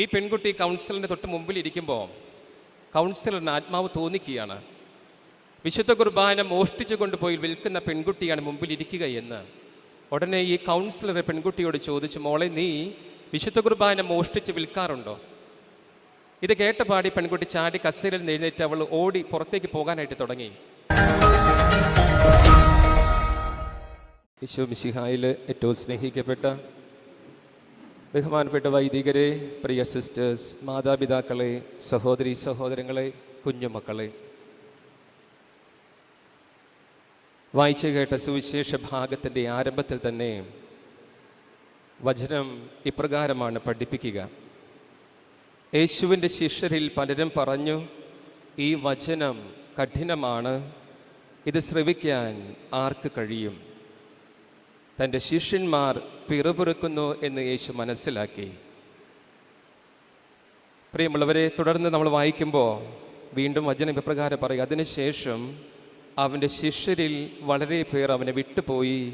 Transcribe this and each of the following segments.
ഈ പെൺകുട്ടി കൗൺസിലറിന്റെ തൊട്ട് മുമ്പിൽ ഇരിക്കുമ്പോൾ കൗൺസിലറിന് ആത്മാവ് തോന്നിക്കുകയാണ്. വിശുദ്ധ കുർബാന മോഷ്ടിച്ചു കൊണ്ടുപോയി വിൽക്കുന്ന പെൺകുട്ടിയാണ് മുമ്പിൽ ഇരിക്കുക എന്ന്. ഉടനെ ഈ കൗൺസിലർ പെൺകുട്ടിയോട് ചോദിച്ചു മോളെ നീ വിശുദ്ധ കുർബാന മോഷ്ടിച്ച് വിൽക്കാറുണ്ടോ? ഇത് കേട്ട പാടി പെൺകുട്ടി ചാടി കസേരയിൽ എഴുന്നേറ്റ് അവൾ ഓടി പുറത്തേക്ക് പോകാനായിട്ട് തുടങ്ങി. യേശു മിശിഹായിൽ ഏറ്റവും സ്നേഹിക്കപ്പെട്ട ബഹുമാനപ്പെട്ട വൈദികരെ പ്രിയ സിസ്റ്റേഴ്സ് മാതാപിതാക്കളെ സഹോദരി സഹോദരങ്ങളെ കുഞ്ഞുമക്കളെ. വായിച്ചു കേട്ട സുവിശേഷ ഭാഗത്തിന്റെ ആരംഭത്തിൽ തന്നെ വചനം ഇപ്രകാരമാണ് പഠിപ്പിക്കുക. യേശുവിന്റെ ശിഷ്യരിൽ പലരും പറഞ്ഞു ഈ വചനം കഠിനമാണ്. ഇത് ശ്രവിക്കാൻ ആർക്ക് കഴിയും? തന്റെ ശിഷ്യന്മാർ പിറുപിറുക്കുന്നു എന്ന് യേശു മനസ്സിലാക്കി. പ്രിയമുള്ളവരെ തുടർന്ന് നമ്മൾ വായിക്കുമ്പോൾ വീണ്ടും വചനം ഇപ്രകാരം പറയും അതിനുശേഷം അവന്റെ ശിഷ്യരിൽ വളരെ പേർ അവനെ വിട്ടുപോയി.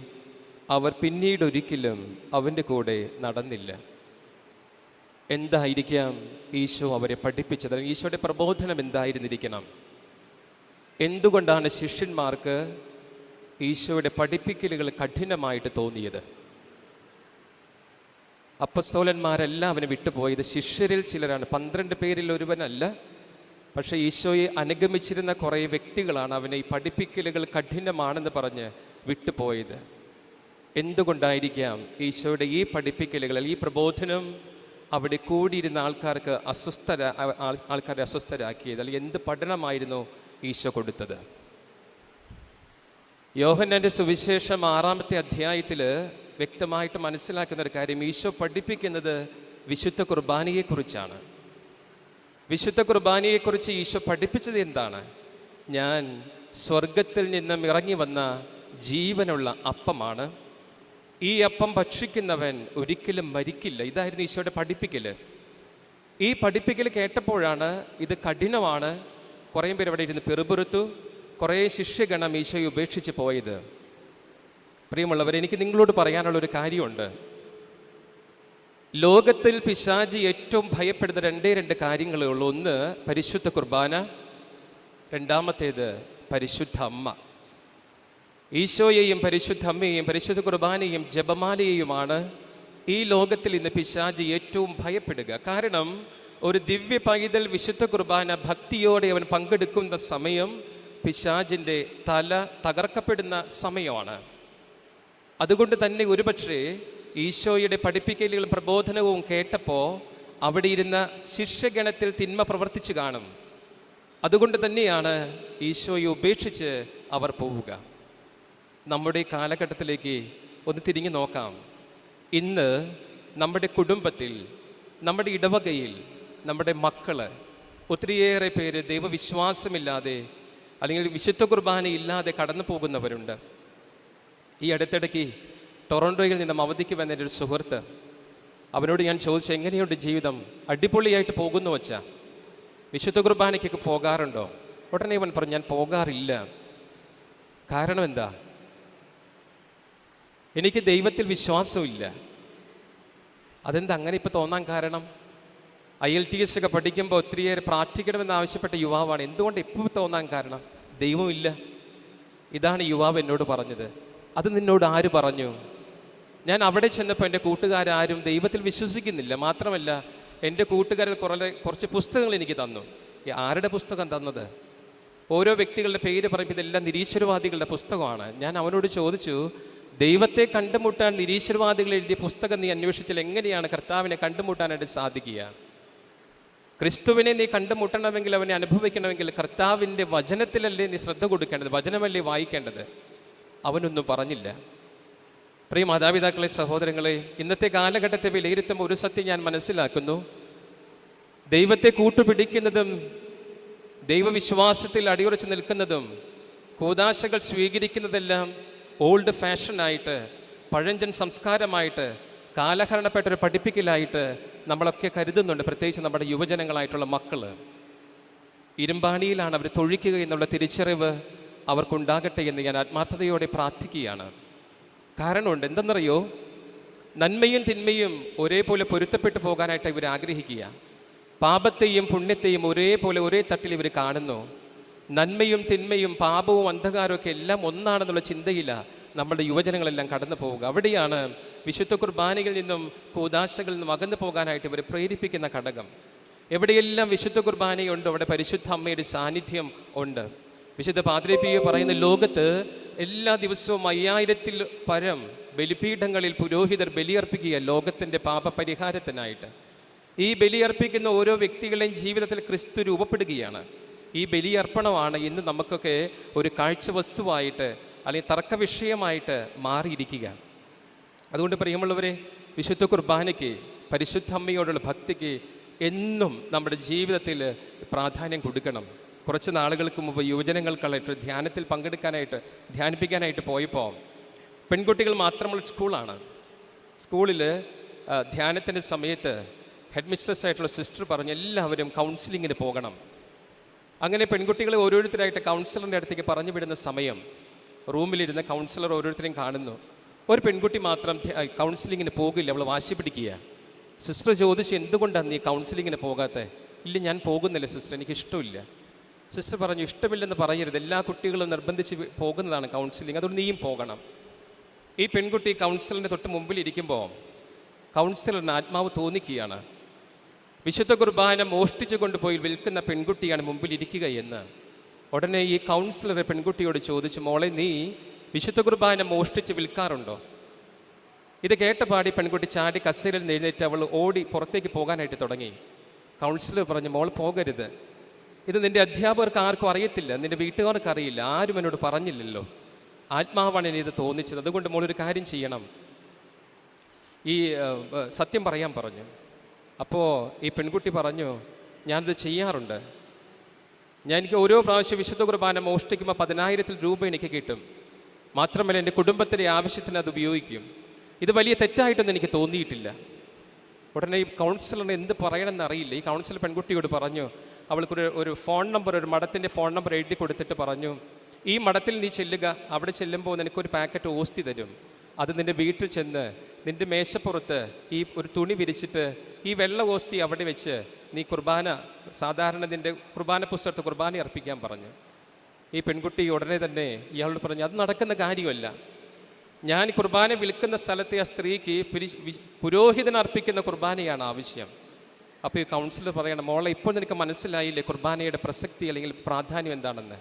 അവർ പിന്നീട് ഒരിക്കലും അവന്റെ കൂടെ നടന്നില്ല. എന്തായിരിക്കാം ഈശോ അവരെ പഠിപ്പിച്ചത്? ഈശോയുടെ പ്രബോധനം എന്തായിരുന്നിരിക്കണം? എന്തുകൊണ്ടാണ് ശിഷ്യന്മാർക്ക് ഈശോയുടെ പഠിപ്പിക്കലുകൾ കഠിനമായിട്ട് തോന്നിയത്. അപ്പസ്തോലന്മാരെല്ലാം അവനെ വിട്ടുപോയത് ശിഷ്യരിൽ ചിലരാണ്. പന്ത്രണ്ട് പേരിൽ ഒരുവനല്ല പക്ഷേ ഈശോയെ അനുഗമിച്ചിരുന്ന കുറേ വ്യക്തികളാണ് അവനെ ഈ പഠിപ്പിക്കലുകൾ കഠിനമാണെന്ന് പറഞ്ഞ് വിട്ടുപോയത്. എന്തുകൊണ്ടായിരിക്കാം ഈശോയുടെ ഈ പഠിപ്പിക്കലുകൾ ഈ പ്രബോധനം അവിടെ കൂടിയിരുന്ന ആൾക്കാർക്ക് അസ്വസ്ഥര ആൾക്കാരെ അസ്വസ്ഥരാക്കിയത്? അല്ലെങ്കിൽ എന്ത് പഠനമായിരുന്നു ഈശോ കൊടുത്തത്? യോഹന്നാന്റെ സുവിശേഷം ആറാമത്തെ അധ്യായത്തിൽ വ്യക്തമായിട്ട് മനസ്സിലാക്കുന്ന ഒരു കാര്യം. ഈശോ പഠിപ്പിക്കുന്നത് വിശുദ്ധ കുർബാനയെക്കുറിച്ചാണ്. വിശുദ്ധ കുർബാനയെക്കുറിച്ച് ഈശോ പഠിപ്പിച്ചത് എന്താണ്? ഞാൻ സ്വർഗത്തിൽ നിന്നും ഇറങ്ങി വന്ന ജീവനുള്ള അപ്പമാണ്. ഈ അപ്പം ഭക്ഷിക്കുന്നവൻ ഒരിക്കലും മരിക്കില്ല. ഇതായിരുന്നു ഈശോയുടെ പഠിപ്പിക്കൽ ഈ പഠിപ്പിക്കൽ കേട്ടപ്പോഴാണ് ഇത് കഠിനമാണ്. കുറേ പേര് അവിടെ ഇരുന്ന് പെറുപെറുത്തു. കുറേ ശിഷ്യഗണം ഈശോയെ ഉപേക്ഷിച്ച് പോയത്. പ്രിയമുള്ളവർ എനിക്ക് നിങ്ങളോട് പറയാനുള്ളൊരു കാര്യമുണ്ട്. ലോകത്തിൽ പിശാജി ഏറ്റവും ഭയപ്പെടുന്ന രണ്ടേ രണ്ട് കാര്യങ്ങളേ ഉള്ളൂ. ഒന്ന് പരിശുദ്ധ കുർബാന. രണ്ടാമത്തേത് പരിശുദ്ധ അമ്മ. ഈശോയെയും പരിശുദ്ധ അമ്മയെയും പരിശുദ്ധ കുർബാനയെയും ജപമാലയെയുമാണ് ഈ ലോകത്തിൽ ഇന്ന് പിശാജി ഏറ്റവും ഭയപ്പെടുക. കാരണം ഒരു ദിവ്യ പൈതൽ വിശുദ്ധ കുർബാന ഭക്തിയോടെ അവൻ പങ്കെടുക്കുന്ന സമയം പിശാജിന്റെ തല തകർക്കപ്പെടുന്ന സമയമാണ്. അതുകൊണ്ട് തന്നെ ഒരുപക്ഷെ ഈശോയുടെ പഠിപ്പിക്കലുകളും പ്രബോധനവും കേട്ടപ്പോൾ അവിടെ ഇരുന്ന ശിഷ്യഗണത്തിൽ തിന്മ പ്രവർത്തിച്ചു കാണും. അതുകൊണ്ട് തന്നെയാണ് ഈശോയെ ഉപേക്ഷിച്ച് അവർ പോവുക. നമ്മുടെ കാലഘട്ടത്തിലേക്ക് ഒന്ന് തിരിഞ്ഞു നോക്കാം. ഇന്ന് നമ്മുടെ കുടുംബത്തിൽ നമ്മുടെ ഇടവകയിൽ നമ്മുടെ മക്കൾ ഒത്തിരിയേറെ പേര് ദൈവവിശ്വാസമില്ലാതെ അല്ലെങ്കിൽ വിശുദ്ധ കുർബാന ഇല്ലാതെ കടന്നു പോകുന്നവരുണ്ട്. ഈ അടുത്തിടയ്ക്ക് ടൊറന്റോയിൽ നിന്നും അവധിക്ക് വന്ന എന്റെ ഒരു സുഹൃത്ത് അവനോട് ഞാൻ ചോദിച്ചു എങ്ങനെയുണ്ട് ജീവിതം? അടിപൊളിയായിട്ട് പോകുന്നു വച്ചാ വിശുദ്ധ കുർബാനയ്ക്കൊക്കെ പോകാറുണ്ടോ? ഉടനെ ഇവൻ പറഞ്ഞു ഞാൻ പോകാറില്ല. കാരണം എന്താ? എനിക്ക് ദൈവത്തിൽ വിശ്വാസമില്ല അതെന്താ അങ്ങനെ ഇപ്പോൾ തോന്നാൻ കാരണം? ഐ എൽ ടി എസ് ഒക്കെ പഠിക്കുമ്പോൾ ഒത്തിരിയേറെ പ്രാർത്ഥിക്കണമെന്ന് ആവശ്യപ്പെട്ട യുവാവാണ്. എന്തുകൊണ്ട് ഇപ്പോൾ തോന്നാൻ കാരണം? ദൈവമില്ല. ഇതാണ് യുവാവ് എന്നോട് പറഞ്ഞത്. അത് നിന്നോട് ആര് പറഞ്ഞു? ഞാൻ അവിടെ ചെന്നപ്പോൾ എന്റെ കൂട്ടുകാരും ദൈവത്തിൽ വിശ്വസിക്കുന്നില്ല. മാത്രമല്ല എന്റെ കൂട്ടുകാരിൽ കുറേ കുറച്ച് പുസ്തകങ്ങൾ എനിക്ക് തന്നു. ആരുടെ പുസ്തകം തന്നത്? ഓരോ വ്യക്തികളുടെ പേര് പറയുമ്പോൾ ഇതെല്ലാം നിരീശ്വരവാദികളുടെ പുസ്തകമാണ്. ഞാൻ അവനോട് ചോദിച്ചു ദൈവത്തെ കണ്ടുമുട്ടാൻ നിരീശ്വരവാദികൾ എഴുതിയ പുസ്തകം നീ അന്വേഷിച്ചാൽ എങ്ങനെയാണ് കർത്താവിനെ കണ്ടുമുട്ടാനായിട്ട് സാധിക്കുക? ക്രിസ്തുവിനെ നീ കണ്ടുമുട്ടണമെങ്കിൽ അവനെ അനുഭവിക്കണമെങ്കിൽ കർത്താവിന്റെ വചനത്തിലല്ലേ നീ ശ്രദ്ധ കൊടുക്കേണ്ടത്? വചനമല്ലേ വായിക്കേണ്ടത്? അവനൊന്നും പറഞ്ഞില്ല. പ്രിയ മാതാപിതാക്കളെ സഹോദരങ്ങളെ ഇന്നത്തെ കാലഘട്ടത്തെ വിലയിരുത്തുമ്പോൾ ഒരു സത്യം ഞാൻ മനസ്സിലാക്കുന്നു. ദൈവത്തെ കൂട്ടുപിടിക്കുന്നതും ദൈവവിശ്വാസത്തിൽ അടിയുറച്ച് നിൽക്കുന്നതും കൂതാശകൾ സ്വീകരിക്കുന്നതെല്ലാം ഓൾഡ് ഫാഷനായിട്ട് പഴഞ്ചൻ സംസ്കാരമായിട്ട് കാലഹരണപ്പെട്ട ഒരു പഠിപ്പിക്കലായിട്ട് നമ്മളൊക്കെ കരുതുന്നുണ്ട് പ്രത്യേകിച്ച് നമ്മുടെ യുവജനങ്ങളായിട്ടുള്ള മക്കൾ ഇരുമ്പാണിയിലാണ് അവർ തൊഴിക്കുക എന്നുള്ള തിരിച്ചറിവ് അവർക്കുണ്ടാകട്ടെ എന്ന് ഞാൻ ആത്മാർത്ഥതയോടെ പ്രാർത്ഥിക്കുകയാണ്. കാരണമുണ്ട് എന്തെന്നറിയോ? നന്മയും തിന്മയും ഒരേപോലെ പൊരുത്തപ്പെട്ടു പോകാനായിട്ട് ഇവർ ആഗ്രഹിക്കുക. പാപത്തെയും പുണ്യത്തെയും ഒരേപോലെ ഒരേ തട്ടിൽ ഇവർ കാണുന്നു. നന്മയും തിന്മയും പാപവും അന്ധകാരവും ഒക്കെ എല്ലാം ഒന്നാണെന്നുള്ള ചിന്തയില്ല നമ്മുടെ യുവജനങ്ങളെല്ലാം കടന്നു പോവുക അവിടെയാണ് വിശുദ്ധ കുർബാനയിൽ നിന്നും കൂതാശകളിൽ നിന്നും അകന്നു പോകാനായിട്ട് ഇവർ പ്രേരിപ്പിക്കുന്ന ഘടകം. എവിടെയെല്ലാം വിശുദ്ധ കുർബാനയുണ്ടോ അവിടെ പരിശുദ്ധ അമ്മയുടെ സാന്നിധ്യം ഉണ്ട്. വിശുദ്ധ പാദ്രേപിയ പറയുന്ന ലോകത്ത് എല്ലാ ദിവസവും അയ്യായിരത്തിൽ പരം ബലിപീഠങ്ങളിൽ പുരോഹിതർ ബലിയർപ്പിക്കുക ലോകത്തിന്റെ പാപപരിഹാരത്തിനായിട്ട്. ഈ ബലിയർപ്പിക്കുന്ന ഓരോ വ്യക്തികളുടെയും ജീവിതത്തിൽ ക്രിസ്തു രൂപപ്പെടുകയാണ്. ഈ ബലിയർപ്പണമാണ് ഇന്ന് നമുക്കൊക്കെ ഒരു കാഴ്ച വസ്തുവായിട്ട് അല്ലെങ്കിൽ തർക്ക വിഷയമായിട്ട് മാറിയിരിക്കുക അതുകൊണ്ട് പ്രിയമുള്ളവരെ വിശുദ്ധ കുർബാനയ്ക്ക് പരിശുദ്ധ അമ്മയോടുള്ള ഭക്തിക്ക് എന്നും നമ്മുടെ ജീവിതത്തിൽ പ്രാധാന്യം കൊടുക്കണം. കുറച്ച് നാളുകൾക്ക് മുമ്പ് യുവജനങ്ങൾക്കായിട്ട് ധ്യാനത്തിൽ പങ്കെടുക്കാനായിട്ട് ധ്യാനിപ്പിക്കാനായിട്ട് പോയപ്പോൾ പെൺകുട്ടികൾ മാത്രമുള്ള സ്കൂളാണ്. സ്കൂളിൽ ധ്യാനത്തിന്റെ സമയത്ത് ഹെഡ് മിസ്ട്രസ് ആയിട്ടുള്ള സിസ്റ്റർ പറഞ്ഞ് എല്ലാവരും കൗൺസിലിങ്ങിന് പോകണം. അങ്ങനെ പെൺകുട്ടികളെ ഓരോരുത്തരായിട്ട് കൗൺസിലറിന്റെ അടുത്തേക്ക് പറഞ്ഞു വിടുന്ന സമയം റൂമിലിരുന്ന കൗൺസിലർ ഓരോരുത്തരെയും കാണുന്നു. ഒരു പെൺകുട്ടി മാത്രം കൗൺസിലിങ്ങിന് പോകില്ല. അവൾ വാശി പിടിക്കുക. സിസ്റ്റർ ചോദിച്ചു എന്തുകൊണ്ടാണ് നീ കൗൺസിലിങ്ങിന് പോകാത്തത് ഇല്ല ഞാൻ പോകുന്നില്ല സിസ്റ്റർ എനിക്ക് ഇഷ്ടമില്ല. സിസ്റ്റർ പറഞ്ഞു ഇഷ്ടമില്ലെന്ന് പറയരുത്. എല്ലാ കുട്ടികളും നിർബന്ധിച്ച് പോകുന്നതാണ് കൗൺസിലിംഗ് അതുകൊണ്ട് നീയും പോകണം. ഈ പെൺകുട്ടി കൗൺസിലറിന്റെ തൊട്ട് മുമ്പിൽ ഇരിക്കുമ്പോൾ കൗൺസിലറിന് ആത്മാവ് തോന്നിക്കുകയാണ്. വിശുദ്ധ കുർബാന മോഷ്ടിച്ചു കൊണ്ടുപോയി വിൽക്കുന്ന പെൺകുട്ടിയാണ് മുമ്പിൽ ഇരിക്കുക എന്ന്. ഉടനെ ഈ കൗൺസിലറെ പെൺകുട്ടിയോട് ചോദിച്ചു മോളെ നീ വിശുദ്ധ കുർബാന മോഷ്ടിച്ച് വിൽക്കാറുണ്ടോ? ഇത് കേട്ട പാടി പെൺകുട്ടി ചാടി കസേരയിൽ നെഴുന്നേറ്റ് അവൾ ഓടി പുറത്തേക്ക് പോകാനായിട്ട് തുടങ്ങി. കൗൺസിലർ പറഞ്ഞു മോൾ പോകരുത്. ഇത് നിന്റെ അധ്യാപകർക്ക് ആർക്കും അറിയത്തില്ല. നിന്റെ വീട്ടുകാർക്ക് അറിയില്ല. ആരും എന്നോട് പറഞ്ഞില്ലല്ലോ. ആത്മാവാണ് എന്നെ ഇത് തോന്നിച്ചത്. അതുകൊണ്ട് മോൾ ഒരു കാര്യം ചെയ്യണം. ഈ സത്യം പറയാൻ പറഞ്ഞു. അപ്പോൾ ഈ പെൺകുട്ടി പറഞ്ഞു ഞാനിത് ചെയ്യാറുണ്ട്. ഞാൻ എനിക്ക് ഓരോ പ്രാവശ്യം വിശുദ്ധ കുർബാന മോഷ്ടിക്കുമ്പോൾ പതിനായിരത്തിൽ രൂപ എനിക്ക് കിട്ടും. മാത്രമല്ല എന്റെ കുടുംബത്തിന്റെ ആവശ്യത്തിന് അത് ഉപയോഗിക്കും. ഇത് വലിയ തെറ്റായിട്ടൊന്നും എനിക്ക് തോന്നിയിട്ടില്ല. ഉടനെ ഈ കൗൺസിലറിന് എന്ത് പറയണമെന്ന് അറിയില്ല. ഈ കൗൺസിലർ പെൺകുട്ടിയോട് പറഞ്ഞു അവൾക്കൊരു ഒരു ഫോൺ നമ്പർ ഒരു മഠത്തിന്റെ ഫോൺ നമ്പർ എഴുതി കൊടുത്തിട്ട് പറഞ്ഞു ഈ മഠത്തിൽ നീ ചെല്ലുക. അവിടെ ചെല്ലുമ്പോൾ നിനക്കൊരു പാക്കറ്റ് ഓസ്തി തരും. അത് നിന്റെ വീട്ടിൽ ചെന്ന് നിന്റെ മേശപ്പുറത്ത് ഈ ഒരു തുണി വിരിച്ചിട്ട് ഈ വെള്ള ഓസ്തി അവിടെ വെച്ച് നീ കുർബാന സാധാരണ നിന്റെ കുർബാന പുസ്തകത്ത് കുർബാന അർപ്പിക്കാൻ പറഞ്ഞു. ഈ പെൺകുട്ടി ഉടനെ തന്നെ ഇയാളോട് പറഞ്ഞു അത് നടക്കുന്ന കാര്യമല്ല. ഞാൻ കുർബാന വിൽക്കുന്ന സ്ഥലത്തെ ആ സ്ത്രീക്ക് പുരി- പുരോഹിതൻ അർപ്പിക്കുന്ന കുർബാനയാണ് ആവശ്യം. അപ്പോൾ ഈ കൗൺസിലർ പറയണം മോളെ ഇപ്പോൾ നിനക്ക് മനസ്സിലായില്ലേ കുർബാനയുടെ പ്രസക്തി അല്ലെങ്കിൽ പ്രാധാന്യം എന്താണെന്ന്?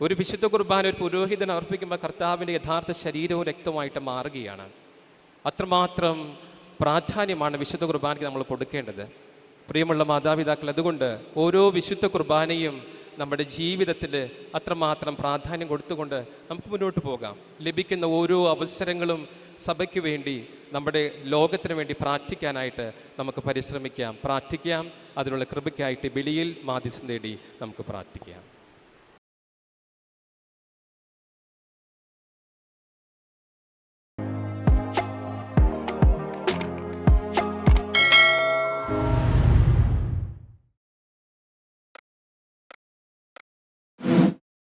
ഒരു വിശുദ്ധ കുർബാന ഒരു പുരോഹിതൻ അർപ്പിക്കുമ്പോൾ കർത്താവിന്റെ യഥാർത്ഥ ശരീരവും രക്തവുമായിട്ട് മാറുകയാണ്. അത്രമാത്രം പ്രാധാന്യമാണ് വിശുദ്ധ കുർബാനയ്ക്ക് നമ്മൾ കൊടുക്കേണ്ടത്. പ്രിയമുള്ള മാതാപിതാക്കൾ അതുകൊണ്ട് ഓരോ വിശുദ്ധ കുർബാനയും നമ്മുടെ ജീവിതത്തിൽ അത്രമാത്രം പ്രാധാന്യം കൊടുത്തുകൊണ്ട് നമുക്ക് മുന്നോട്ട് പോകാം. ലഭിക്കുന്ന ഓരോ അവസരങ്ങളും സഭയ്ക്ക് വേണ്ടി നമ്മുടെ ലോകത്തിന് വേണ്ടി പ്രാർത്ഥിക്കാനായിട്ട് നമുക്ക് പരിശ്രമിക്കാം. പ്രാർത്ഥിക്കാം. അതിനുള്ള കൃപയ്ക്കായിട്ട് ബലിയിൽ മാധ്യസ്ഥം തേടി നമുക്ക് പ്രാർത്ഥിക്കാം.